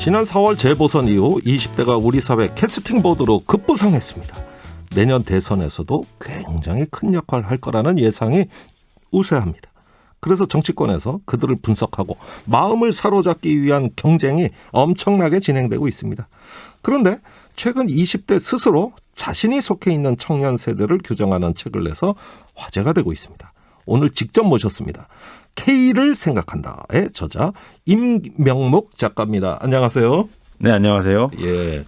지난 4월 재보선 이후 20대가 우리 사회 캐스팅 보드로 급부상했습니다. 내년 대선에서도 굉장히 큰 역할을 할 거라는 예상이 우세합니다. 그래서 정치권에서 그들을 분석하고 마음을 사로잡기 위한 경쟁이 엄청나게 진행되고 있습니다. 그런데 최근 20대 스스로 자신이 속해 있는 청년 세대를 규정하는 책을 내서 화제가 되고 있습니다. 오늘 직접 모셨습니다. K를 생각한다의 저자 임명목 작가입니다. 안녕하세요. 네, 안녕하세요. 예.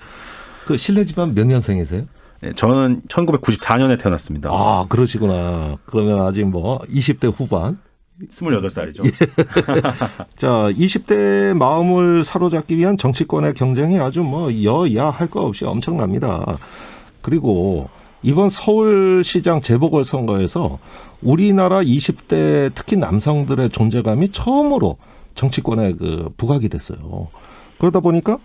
그 실례지만 몇 년생이세요? 네, 저는 1994년에 태어났습니다. 아, 그러시구나. 그러면 아직 뭐 20대 후반. 28살이죠. 자, 20대 마음을 사로잡기 위한 정치권의 경쟁이 아주 뭐 여야 할 거 없이 엄청납니다. 그리고 이번 서울시장 재보궐선거에서 우리나라 20대 특히 남성들의 존재감이 처음으로 정치권에 그 부각이 됐어요. 그러다 보니까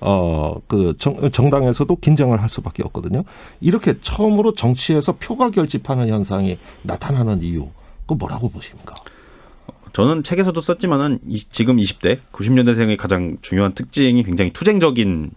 어그 정당에서도 긴장을 할 수밖에 없거든요. 이렇게 처음으로 정치에서 표가 결집하는 현상이 나타나는 이유, 그 뭐라고 보십니까? 저는 책에서도 썼지만은 이, 지금 20대 90년대생의 가장 중요한 특징이 굉장히 투쟁적인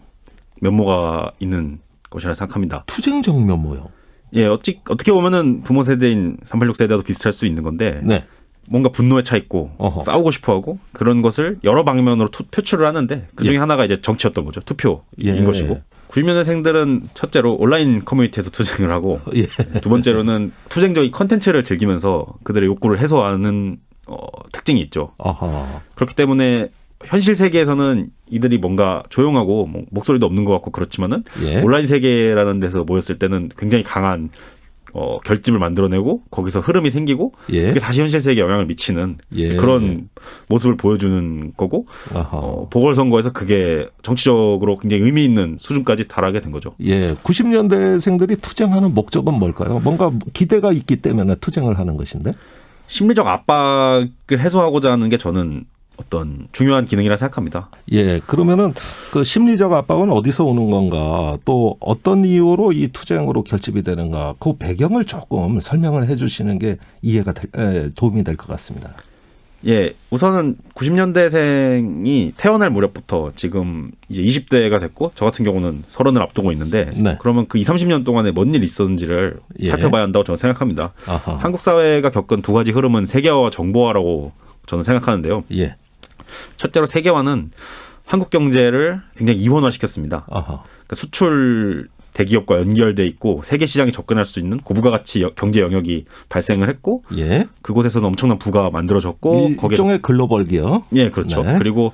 면모가 있는 것이라 생각합니다. 투쟁적 면모요. 예, 어찌, 어떻게 보면은 부모 세대인 386 세대도 비슷할 수 있는 건데 네. 뭔가 분노에 차 있고 어허. 싸우고 싶어하고 그런 것을 여러 방면으로 투, 표출을 하는데 그 중에 예. 하나가 이제 정치였던 거죠. 투표인 예. 것이고 90년대생들은 첫째로 온라인 커뮤니티에서 투쟁을 하고 예. 두 번째로는 투쟁적인 컨텐츠를 즐기면서 그들의 욕구를 해소하는 어, 특징이 있죠. 아하. 그렇기 때문에 현실 세계에서는 이들이 뭔가 조용하고 뭐 목소리도 없는 것 같고 그렇지만은 예. 온라인 세계라는 데서 모였을 때는 굉장히 강한 어, 결집을 만들어내고 거기서 흐름이 생기고 예. 그게 다시 현실 세계에 영향을 미치는 예. 그런 모습을 보여주는 거고 아하. 어, 보궐선거에서 그게 정치적으로 굉장히 의미 있는 수준까지 달하게 된 거죠. 예. 90년대생들이 투쟁하는 목적은 뭘까요? 뭔가 기대가 있기 때문에 투쟁을 하는 것인데. 심리적 압박을 해소하고자 하는 게 저는 어떤 중요한 기능이라 생각합니다. 예. 그러면은 그 심리적 압박은 어디서 오는 건가? 또 어떤 이유로 이 투쟁으로 결집이 되는가? 그 배경을 조금 설명을 해 주시는 게 이해가 될, 에, 도움이 될 것 같습니다. 예, 우선은 90년대생이 태어날 무렵부터 지금 이제 20대가 됐고 저 같은 경우는 서른을 앞두고 있는데 네. 그러면 그 2, 30년 동안에 뭔 일 있었는지를 예. 살펴봐야 한다고 저는 생각합니다. 아하. 한국 사회가 겪은 두 가지 흐름은 세계화와 정보화라고 저는 생각하는데요. 예. 첫째로 세계화는 한국 경제를 굉장히 이원화시켰습니다. 아하. 그러니까 수출 대기업과 연결돼 있고 세계 시장에 접근할 수 있는 고부가 가치 여- 경제 영역이 발생을 했고 예. 그곳에서는 엄청난 부가 만들어졌고 거기에 일종의 글로벌 기업. 예 그렇죠 네. 그리고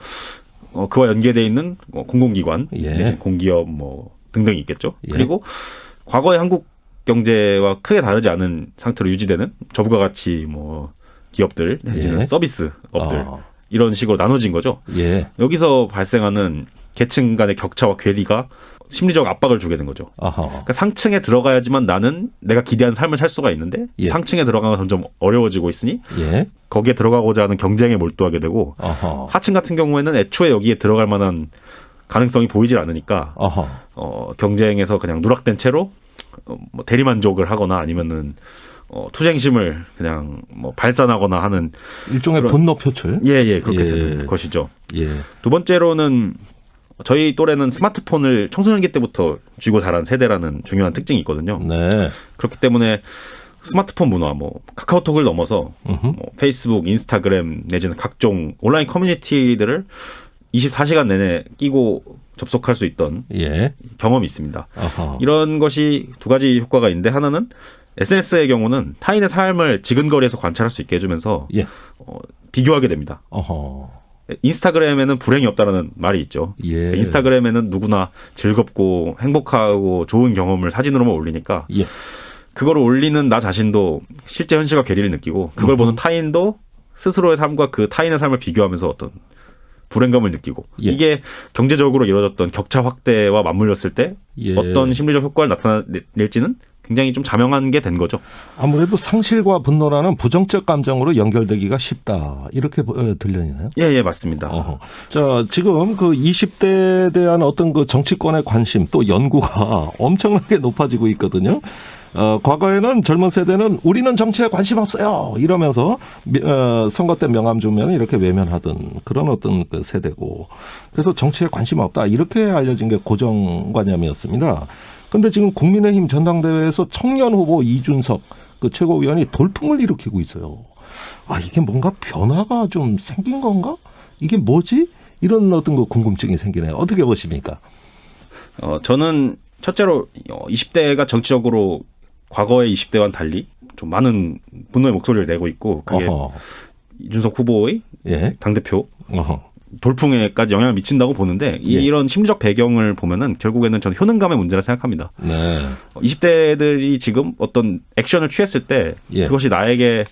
어, 그와 연계돼 있는 어, 공공기관 예. 내지 공기업 뭐 등등이 있겠죠 예. 그리고 과거의 한국 경제와 크게 다르지 않은 상태로 유지되는 저부가 가치 뭐 기업들 예. 서비스 업들 아, 이런 식으로 나눠진 거죠 예. 여기서 발생하는 계층 간의 격차와 괴리가 심리적 압박을 주게 된 거죠. 그러니까 상층에 들어가야지만 나는 내가 기대한 삶을 살 수가 있는데 예. 상층에 들어가면 점점 어려워지고 있으니 예. 거기에 들어가고자 하는 경쟁에 몰두하게 되고 아하. 하층 같은 경우에는 애초에 여기에 들어갈 만한 가능성이 보이질 않으니까 아하. 어, 경쟁에서 그냥 누락된 채로 어, 뭐 대리만족을 하거나 아니면은 어, 투쟁심을 그냥 뭐 발산하거나 하는 일종의 그런- 분노 표출. 예예 그렇게 예. 되는 것이죠. 예. 두 번째로는 저희 또래는 스마트폰을 청소년기 때부터 쥐고 자란 세대라는 중요한 특징이 있거든요. 네. 그렇기 때문에 스마트폰 문화, 뭐 카카오톡을 넘어서. 뭐 페이스북, 인스타그램 내지는 각종 온라인 커뮤니티들을 24시간 내내 끼고 접속할 수 있던 예. 경험이 있습니다. 아하. 이런 것이 두 가지 효과가 있는데 하나는 SNS의 경우는 타인의 삶을 지근거리에서 관찰할 수 있게 해주면서 예. 어, 비교하게 됩니다. 어허. 인스타그램에는 불행이 없다라는 말이 있죠. 예. 그러니까 인스타그램에는 누구나 즐겁고 행복하고 좋은 경험을 사진으로만 올리니까 예. 그걸 올리는 나 자신도 실제 현실과 괴리를 느끼고 그걸 보는 타인도 스스로의 삶과 그 타인의 삶을 비교하면서 어떤 불행감을 느끼고 예. 이게 경제적으로 이루어졌던 격차 확대와 맞물렸을 때 예. 어떤 심리적 효과를 나타낼지는 굉장히 좀 자명한 게 된 거죠. 아무래도 상실과 분노라는 부정적 감정으로 연결되기가 쉽다. 이렇게 어, 들려지나요? 예, 예, 맞습니다. 어허. 자, 지금 그 20대에 대한 어떤 그 정치권의 관심 또 연구가 엄청나게 높아지고 있거든요. 어, 과거에는 젊은 세대는 우리는 정치에 관심 없어요 이러면서 미- 어, 선거 때 명함 주면 이렇게 외면하던 그런 어떤 그 세대고 그래서 정치에 관심 없다 이렇게 알려진 게 고정관념이었습니다. 근데 지금 국민의힘 전당대회에서 청년 후보 이준석 그 최고위원이 돌풍을 일으키고 있어요. 아 이게 뭔가 변화가 좀 생긴 건가? 이게 뭐지? 이런 어떤 그 궁금증이 생기네요. 어떻게 보십니까? 어, 저는 첫째로 어, 20대가 정치적으로 과거의 20대와는 달리 좀 많은 분노의 목소리를 내고 있고 그게 어허. 이준석 후보의 예. 당대표 어허. 돌풍에까지 영향을 미친다고 보는데 이- 예. 이런 심리적 배경을 보면은 결국에는 저는 효능감의 문제라 생각합니다. 네. 어, 20대들이 지금 어떤 액션을 취했을 때 예. 그것이 나에게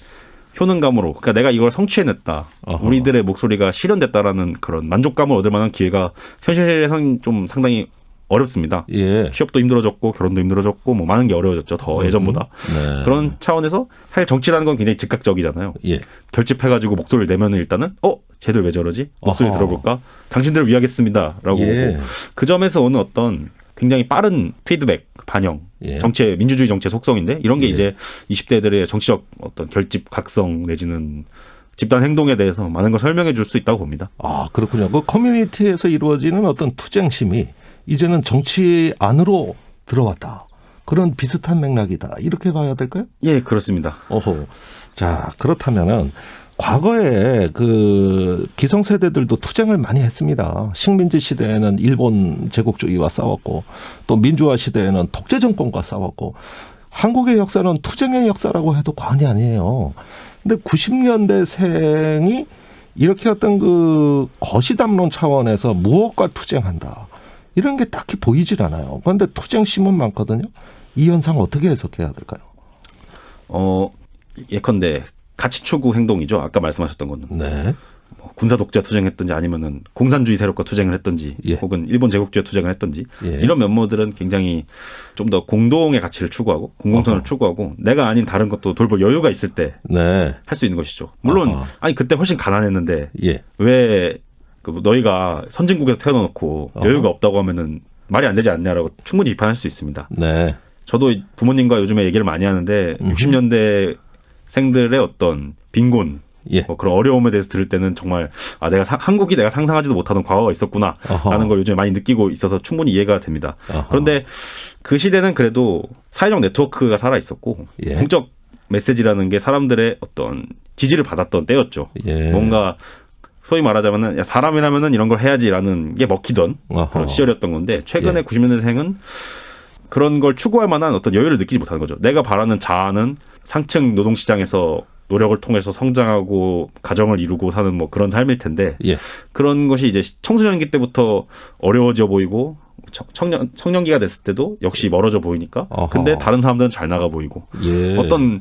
효능감으로 그러니까 내가 이걸 성취해냈다 어허. 우리들의 목소리가 실현됐다라는 그런 만족감을 얻을 만한 기회가 현실에선 좀 상당히 어렵습니다. 예. 취업도 힘들어졌고 결혼도 힘들어졌고 뭐 많은 게 어려워졌죠 더 예전보다 네. 그런 차원에서 사실 정치라는 건 굉장히 즉각적이잖아요. 예. 결집해가지고 목소리를 내면은 일단은 어 쟤들 왜 저러지 목소리 어허. 들어볼까 당신들을 위하겠습니다라고 예. 그 점에서 오는 어떤 굉장히 빠른 피드백 반영 예. 정치의 민주주의 정치의 속성인데 이런 게 예. 이제 20대들의 정치적 어떤 결집 각성 내지는 집단 행동에 대해서 많은 걸 설명해 줄 수 있다고 봅니다. 아, 그렇군요. 그 커뮤니티에서 이루어지는 어떤 투쟁심이 이제는 정치 안으로 들어왔다. 그런 비슷한 맥락이다. 이렇게 봐야 될까요? 예, 그렇습니다. 어허. 자, 그렇다면은 과거에 그 기성세대들도 투쟁을 많이 했습니다. 식민지 시대에는 일본 제국주의와 싸웠고 또 민주화 시대에는 독재 정권과 싸웠고 한국의 역사는 투쟁의 역사라고 해도 과언이 아니에요. 근데 90년대 생이 이렇게 어떤 그 거시담론 차원에서 무엇과 투쟁한다. 이런 게 딱히 보이질 않아요. 그런데 투쟁 심은 많거든요. 이 현상 어떻게 해석해야 될까요? 어 예컨대 가치 추구 행동이죠. 아까 말씀하셨던 거는 네. 뭐 군사 독재 투쟁했든지 아니면은 공산주의 세력과 투쟁을 했든지 예. 혹은 일본 제국주의 투쟁을 했든지 예. 이런 면모들은 굉장히 좀 더 공동의 가치를 추구하고 공공선을 어허. 추구하고 내가 아닌 다른 것도 돌볼 여유가 있을 때할 네. 수 있는 것이죠. 물론 어허. 아니 그때 훨씬 가난했는데 예. 왜그 너희가 선진국에서 태어나놓고 어허. 여유가 없다고 하면은 말이 안 되지 않냐라고 충분히 비판할 수 있습니다. 네. 저도 부모님과 요즘에 얘기를 많이 하는데 음흠. 60년대 생들의 어떤 빈곤 예. 뭐 그런 어려움에 대해서 들을 때는 정말 아 내가 사- 한국이 내가 상상하지도 못하던 과거가 있었구나라는 어허. 걸 요즘에 많이 느끼고 있어서 충분히 이해가 됩니다. 어허. 그런데 그 시대는 그래도 사회적 네트워크가 살아 있었고 예. 공적 메시지라는 게 사람들의 어떤 지지를 받았던 때였죠. 예. 뭔가 소위 말하자면은 야, 사람이라면은 이런 걸 해야지라는 게 먹히던 어허. 그런 시절이었던 건데 최근에 예. 90년대생은 그런 걸 추구할 만한 어떤 여유를 느끼지 못하는 거죠. 내가 바라는 자아는 상층 노동 시장에서 노력을 통해서 성장하고 가정을 이루고 사는 뭐 그런 삶일 텐데 예. 그런 것이 이제 청소년기 때부터 어려워져 보이고 청- 청년 청년기가 됐을 때도 역시 멀어져 보이니까 어허. 근데 다른 사람들은 잘 나가 보이고 예. 어떤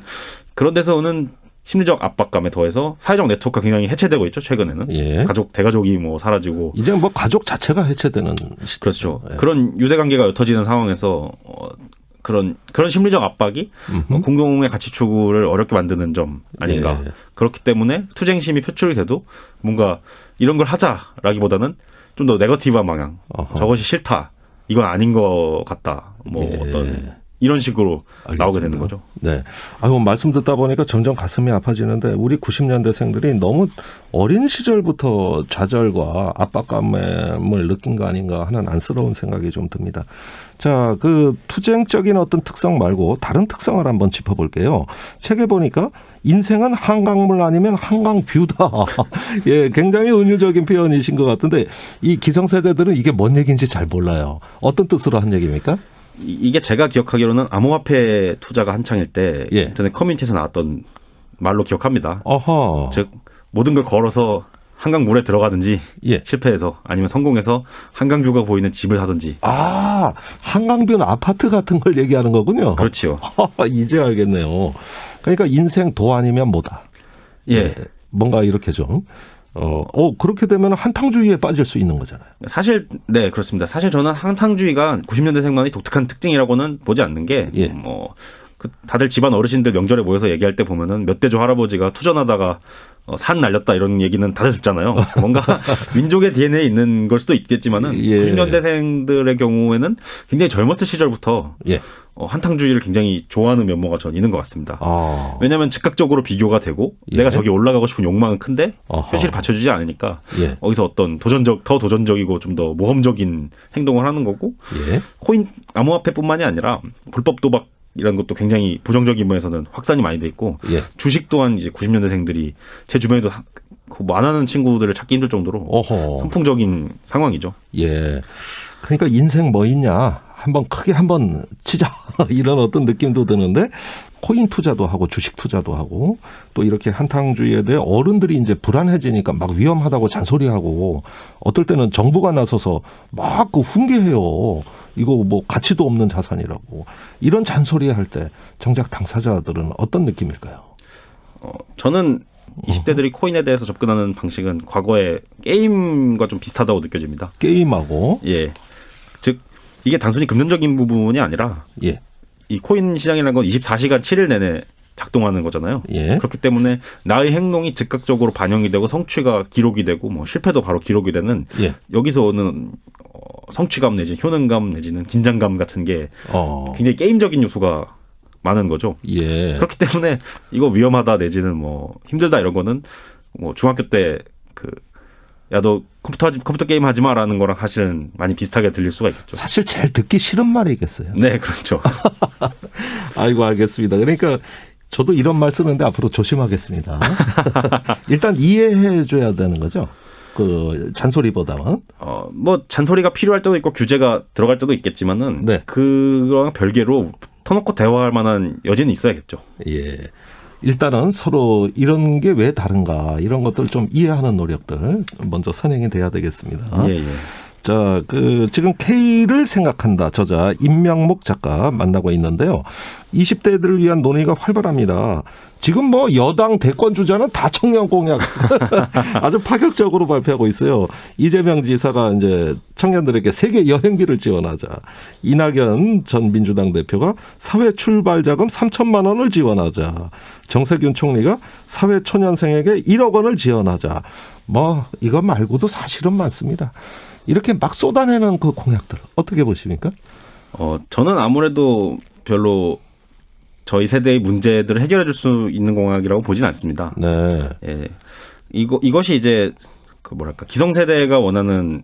그런 데서 오는 심리적 압박감에 더해서 사회적 네트워크가 굉장히 해체되고 있죠 최근에는 예. 가족 대가족이 뭐 사라지고 이제 뭐 가족 자체가 해체되는 시대죠. 그렇죠 예. 그런 유대 관계가 옅어지는 상황에서 어, 그런 그런 심리적 압박이 음흠. 어, 공공의 가치 추구를 어렵게 만드는 점 아닌가 예. 그렇기 때문에 투쟁심이 표출이 돼도 뭔가 이런 걸 하자라기보다는 좀 더 네거티브한 방향 어허. 저것이 싫다 이건 아닌 것 같다 뭐 예. 어떤 이런 식으로 나오게 알겠습니다. 되는 거죠. 네. 아유, 말씀 듣다 보니까 점점 가슴이 아파지는데 우리 90년대생들이 너무 어린 시절부터 좌절과 압박감을 느낀 거 아닌가 하는 안쓰러운 생각이 좀 듭니다. 자, 그 투쟁적인 어떤 특성 말고 다른 특성을 한번 짚어볼게요. 책에 보니까 인생은 한강물 아니면 한강뷰다. 예, 굉장히 은유적인 표현이신 것 같은데 이 기성세대들은 이게 뭔 얘기인지 잘 몰라요. 어떤 뜻으로 한 얘기입니까? 이- 이게 제가 기억하기로는 암호화폐 투자가 한창일 때 예. 인터넷 커뮤니티에서 나왔던 말로 기억합니다. 어허. 즉 모든 걸 걸어서 한강 물에 들어가든지 예. 실패해서 아니면 성공해서 한강뷰가 보이는 집을 사든지 아, 한강변 아파트 같은 걸 얘기하는 거군요. 그렇지요. 이제 알겠네요. 그러니까 인생 도 아니면 뭐다. 예. 네, 뭔가 이렇게 좀. 어, 어, 그렇게 되면 한탕주의에 빠질 수 있는 거잖아요. 사실 네 그렇습니다. 사실 저는 한탕주의가 90년대생만의 독특한 특징이라고는 보지 않는 게 예. 뭐. 그 다들 집안 어르신들 명절에 모여서 얘기할 때 보면은 몇 대조 할아버지가 투전하다가 어, 산 날렸다 이런 얘기는 다들 듣잖아요. 뭔가 민족의 DNA에 있는 걸 수도 있겠지만은 예. 90년대생들의 경우에는 굉장히 젊었을 시절부터 예. 어, 한탕주의를 굉장히 좋아하는 면모가 전 있는 것 같습니다. 아. 왜냐하면 즉각적으로 비교가 되고 예. 내가 저기 올라가고 싶은 욕망은 큰데. 현실이 받쳐주지 않으니까 예. 어디서 어떤 도전적 더 도전적이고 좀 더 모험적인 행동을 하는 거고 예. 코인 암호화폐뿐만이 아니라 불법 도박 이런 것도 굉장히 부정적인 면에서는 확산이 많이 돼 있고 예. 주식 또한 이제 90년대생들이 제 주변에도 하- 그 많은 친구들을 찾기 힘들 정도로 어허. 선풍적인 상황이죠. 예. 그러니까 인생 뭐 있냐? 한번 크게 한번 치자. 이런 어떤 느낌도 드는데 코인 투자도 하고 주식 투자도 하고 또 이렇게 한탕주의에 대해 어른들이 이제 불안해지니까 막 위험하다고 잔소리하고 어떨 때는 정부가 나서서 막 그 훈계해요. 이거 뭐 가치도 없는 자산이라고. 이런 잔소리 할 때 정작 당사자들은 어떤 느낌일까요? 어, 저는 20대들이 코인에 대해서 접근하는 방식은 과거의 게임과 좀 비슷하다고 느껴집니다. 게임하고 예. 즉 이게 단순히 금전적인 부분이 아니라 예. 이 코인 시장이라는 건 24시간 7일 내내 작동하는 거잖아요. 예. 그렇기 때문에 나의 행동이 즉각적으로 반영이 되고 성취가 기록이 되고 뭐 실패도 바로 기록이 되는 예. 여기서 오는 어, 성취감 내지 효능감 내지는 긴장감 같은 게 어. 굉장히 게임적인 요소가 많은 거죠. 예. 그렇기 때문에 이거 위험하다 내지는 뭐 힘들다 이런 거는 뭐 중학교 때그 야너 컴퓨터 하지, 컴퓨터 게임 하지 마라는 거랑 사실은 많이 비슷하게 들릴 수가 있겠죠. 사실 제일 듣기 싫은 말이겠어요. 네, 그렇죠. 아이고 알겠습니다. 그러니까 저도 이런 말 쓰는데 앞으로 조심하겠습니다. 일단 이해해 줘야 되는 거죠. 그 잔소리보다는 어, 뭐 잔소리가 필요할 때도 있고 규제가 들어갈 때도 있겠지만은 네. 그거랑 별개로 터놓고 대화할 만한 여지는 있어야겠죠. 예. 일단은 서로 이런 게 왜 다른가 이런 것들 좀 이해하는 노력들 먼저 선행이 돼야 되겠습니다. 예, 예. 자, 그 지금 K를 생각한다 저자 임명목 작가 만나고 있는데요. 20대들을 위한 논의가 활발합니다. 지금 뭐 여당 대권 주자는 다 청년 공약 아주 파격적으로 발표하고 있어요. 이재명 지사가 이제 청년들에게 세계 여행비를 지원하자. 이낙연 전 민주당 대표가 사회 출발 자금 3천만 원을 지원하자. 정세균 총리가 사회 초년생에게 1억 원을 지원하자. 뭐 이거 말고도 사실은 많습니다. 이렇게 막 쏟아내는 그 공약들 어떻게 보십니까? 어, 저는 아무래도 별로 저희 세대의 문제들을 해결해 줄 수 있는 공약이라고 보진 않습니다. 네. 예. 이거 이것이 이제 그 뭐랄까 기성세대가 원하는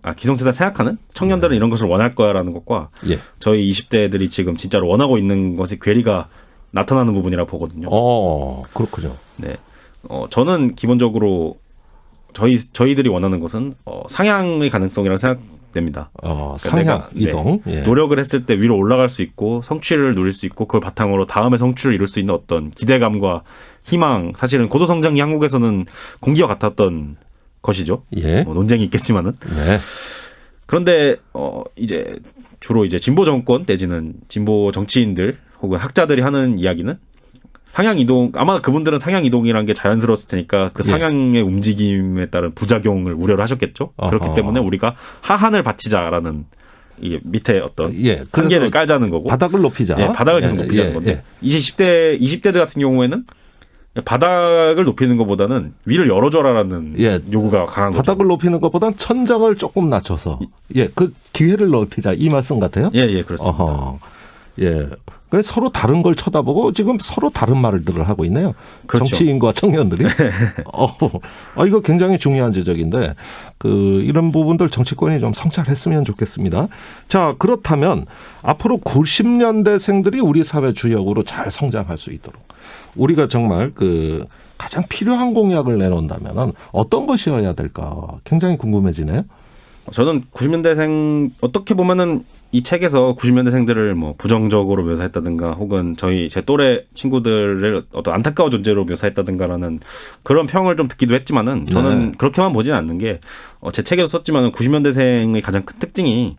아 기성세대 생각하는 청년들은 이런 것을 원할 거야라는 것과 예. 저희 20대들이 지금 진짜로 원하고 있는 것의 괴리가 나타나는 부분이라고 보거든요. 어, 그렇군요. 네. 어, 저는 기본적으로 저희 저희들이 원하는 것은 어, 상향의 가능성이라고 생각됩니다. 어, 그러니까 상향 네, 이동. 예. 노력을 했을 때 위로 올라갈 수 있고 성취를 누릴 수 있고 그걸 바탕으로 다음의 성취를 이룰 수 있는 어떤 기대감과 희망 사실은 고도 성장이 한국에서는 공기와 같았던 것이죠. 예. 뭐 논쟁이 있겠지만은 네. 그런데 어 이제 주로 이제 진보 정권 내지는 진보 정치인들 혹은 학자들이 하는 이야기는 상향 이동 아마 그분들은 상향 이동이라는 게 자연스러웠을 테니까 그 예. 상향의 움직임에 따른 부작용을 우려를 하셨겠죠. 아하. 그렇기 때문에 우리가 하한을 바치자라는 이게 밑에 어떤 예. 한계를 깔자는 거고 바닥을 높이자. 예, 바닥을 계속 예, 높이자는 예, 건데 예. 이제 10대 20대들 같은 경우에는 바닥을 높이는 것보다는 위를 열어줘라라는 예. 요구가 강한 거죠. 바닥을 높이는 것보단 천장을 조금 낮춰서 예, 그 기회를 높이자 이 말씀 같아요. 예, 예, 그렇습니다. 어허. 예. 그래 서로 다른 걸 쳐다보고 지금 서로 다른 말들을 하고 있네요. 그렇죠. 정치인과 청년들이. 어, 어, 이거 굉장히 중요한 지적인데 그 이런 부분들 정치권이 좀 성찰했으면 좋겠습니다. 자, 그렇다면 앞으로 90년대생들이 우리 사회 주역으로 잘 성장할 수 있도록 우리가 정말 그 가장 필요한 공약을 내놓는다면은 어떤 것이어야 될까 굉장히 궁금해지네요. 저는 90년대생 어떻게 보면은 이 책에서 90년대생들을 뭐 부정적으로 묘사했다든가 혹은 저희 제 또래 친구들을 어떤 안타까운 존재로 묘사했다든가라는 그런 평을 좀 듣기도 했지만은 저는 네. 그렇게만 보지는 않는 게 어, 제 책에도 썼지만은 90년대생의 가장 큰 특징이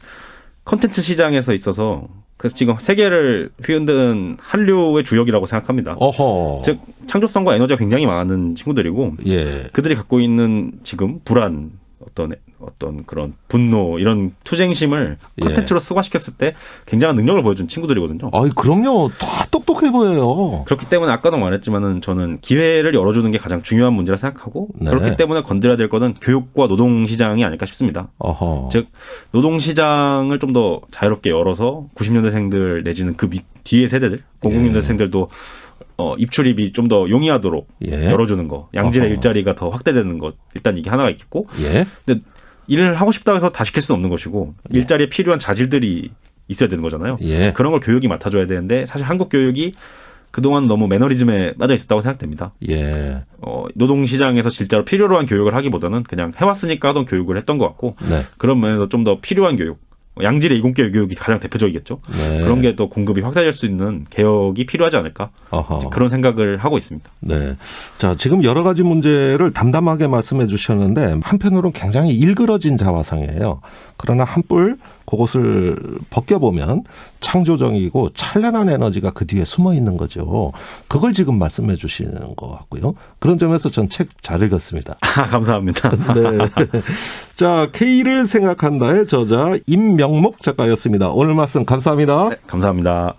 컨텐츠 시장에서 있어서 그래서 지금 세계를 휘흔드는 한류의 주역이라고 생각합니다. 어허. 즉 창조성과 에너지가 굉장히 많은 친구들이고 예. 그들이 갖고 있는 지금 불안 어떤 어떤 그런 분노 이런 투쟁심을 예. 컨텐츠로 승화시켰을 때 굉장한 능력을 보여준 친구들이거든요. 아이 그럼요. 다 똑똑해 보여요. 그렇기 때문에 아까도 말했지만은 저는 기회를 열어주는 게 가장 중요한 문제라 생각하고 네. 그렇기 때문에 건드려야 될 거는 교육과 노동 시장이 아닐까 싶습니다. 어허. 즉 노동 시장을 좀 더 자유롭게 열어서 90년대생들 내지는 그 밑, 뒤에 세대들, 00년대생들도 어, 입출입이 좀 더 용이하도록 예. 열어주는 거, 양질의 어허. 일자리가 더 확대되는 것, 일단 이게 하나가 있겠고, 예. 근데 일을 하고 싶다고 해서 다 시킬 수는 없는 것이고 일자리에 필요한 자질들이 있어야 되는 거잖아요. 예. 그런 걸 교육이 맡아줘야 되는데 사실 한국 교육이 그동안 너무 매너리즘에 빠져 있었다고 생각됩니다. 예. 어, 노동시장에서 진짜로 필요로 한 교육을 하기보다는 그냥 해왔으니까 하던 교육을 했던 것 같고 네. 그런 면에서 좀 더 필요한 교육, 양질의 이공계 교육이 가장 대표적이겠죠. 네. 그런 게또 공급이 확대될 수 있는 개혁이 필요하지 않을까. 그런 생각을 하고 있습니다. 네. 자, 지금 여러 가지 문제를 담담하게 말씀해 주셨는데 한편으로는 굉장히 일그러진 자화상이에요. 그러나 한뿔 그것을 벗겨보면 창조적이고 찬란한 에너지가 그 뒤에 숨어 있는 거죠. 그걸 지금 말씀해 주시는 것 같고요. 그런 점에서 전 책 잘 읽었습니다. 아, 감사합니다. 네. 자, K를 생각한다의 저자 임명 목 작가였습니다. 오늘 말씀 감사합니다. 네, 감사합니다.